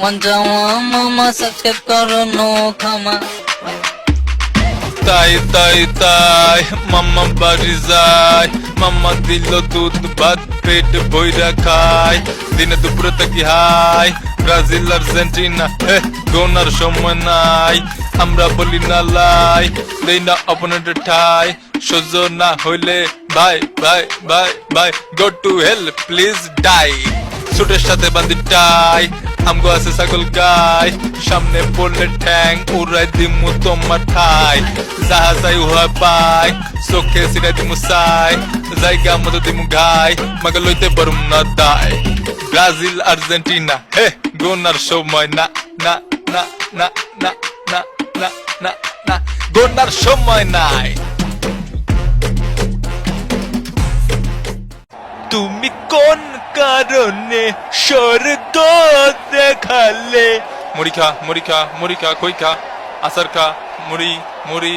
মন মামা খামা তাই তাই তাই মাম্মা বাড়ি যায়। মাম্মা দিল দুধ, ভাত, পেট বইরা খায়। দিনে দুপুরে থাকি হাই ব্রাজিল, আর্জেন্টিনা, হে, গোনার সময় নাই। আমরা বলি না লাই, দেই না অপোনেন্টের ঠাই। সহ্য না হইলে ভাই ভাই ভাই ভাই go to hell please die সুটের সাথে বান্ধি টাই আমগো আছে ছাগল গাই, সামনে পড়লে ঠ্যাং, উড়াই দিমু তোমার ঠাই। যাহা যাই উহা পাই, চোখে সিনাই দিমু সাই জায়গা মতো দিমু ঘাই, মাগে লইতে পারুম না দায় ব্রাজিল, আর্জেন্টিনা, হে, গোনার সময়, না না না না না না না না না, গোনার সময় নাই। তুমি কোন কারণে স্বর্গ Allez Morika, Morika, Morika, Koika, Asarka, Mori, Mori.